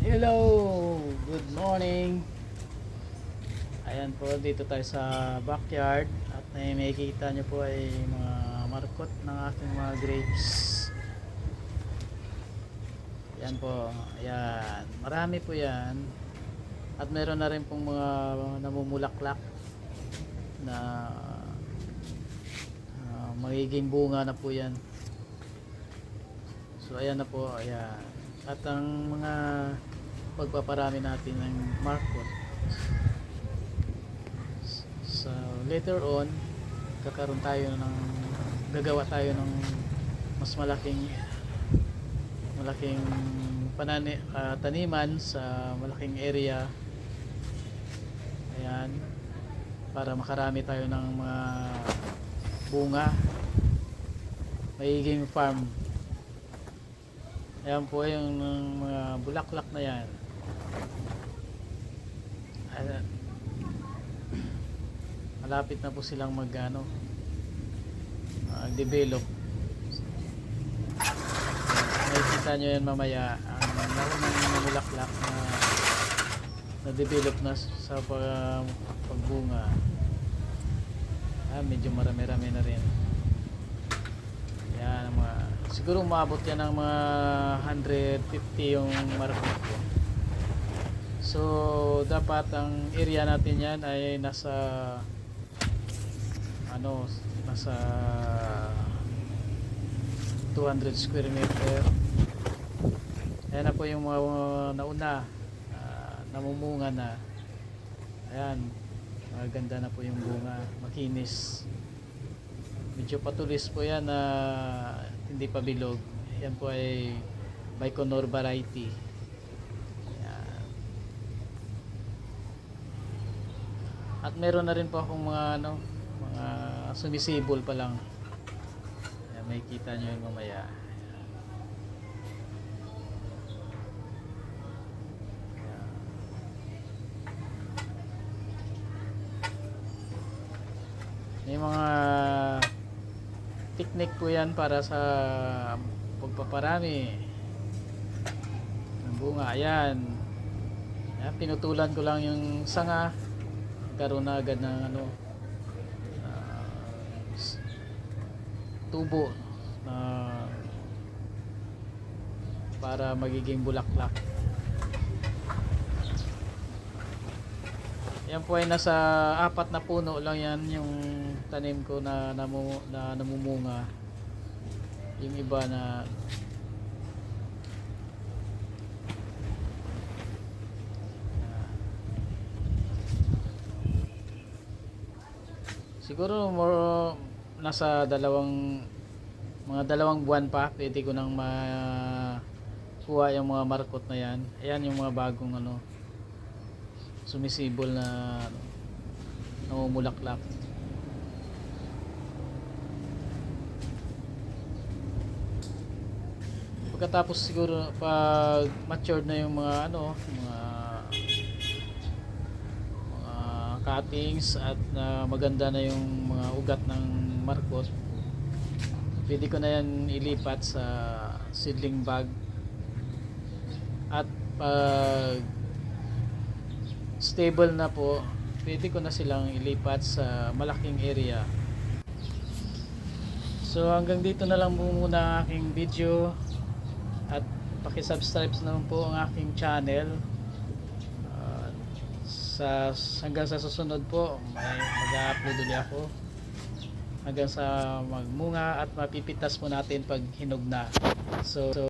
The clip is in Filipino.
Hello! Good morning! Ayan po, dito tayo sa backyard at may makikita nyo po ay mga markot ng aking mga grapes. Ayan po, ayan. Marami po yan. At meron na rin pong mga namumulaklak na ah, magiging bunga na po yan. So ayan na po, ayan. At ang mga pagpaparami natin ng markot. So later on, kakaroon tayo ng gagawa tayo ng mas malaking malaking panani, ah, taniman sa malaking area. Ayan. Para makarami tayo ng mga bunga. Magiging farm. Ayan po yung mga bulaklak na yan. Ayan. Malapit na po silang mag ano, develop. Makikita nyo yan mamaya ang naunang bulaklak na na-develop na sa pag, pagbunga. Ah, medyo marami-rami na rin. Yan ang mga siguro umabot yan ng mga 150 yung market ko. So dapat ang area natin yan ay nasa ano nasa 200 square meter. Ayan na po yung mga nauna ah, namumunga na. Ayan, maganda na po yung bunga, makinis medyo patulis po yan na hindi pa bilog. Yan po ay Baikonur variety. Yan. at meron na rin po akong mga ano mga sumisibol pa lang. Yan, may kita nyo yun mamaya. May mga technique po yan para sa pagpaparami. Ng bunga ayan. Ayan pinutulan ko lang yung sanga. Karoon na agad ng ano s- tubo na para magiging bulaklak yan po ay nasa apat na puno lang yan yung tanim ko na, namu, na namumunga. Yung iba na siguro more nasa dalawang mga dalawang buwan pa pwede ko nang makuha yung mga markot na yan. Ayan yung mga bagong ano sumisibol na namumulaklak. Pagkatapos siguro pag matured na yung mga ano mga mga cuttings at na maganda na yung mga ugat ng markot pwede ko na yan ilipat sa seedling bag. At pag stable na po pwede ko na silang ilipat sa malaking area. So hanggang dito na lang muna ang aking video at pakisubscribe naman po ang aking channel. Sa hanggang sa susunod po mag-upload ulit ako. Hanggang sa magmunga at mapipitas po natin pag hinog na. So, so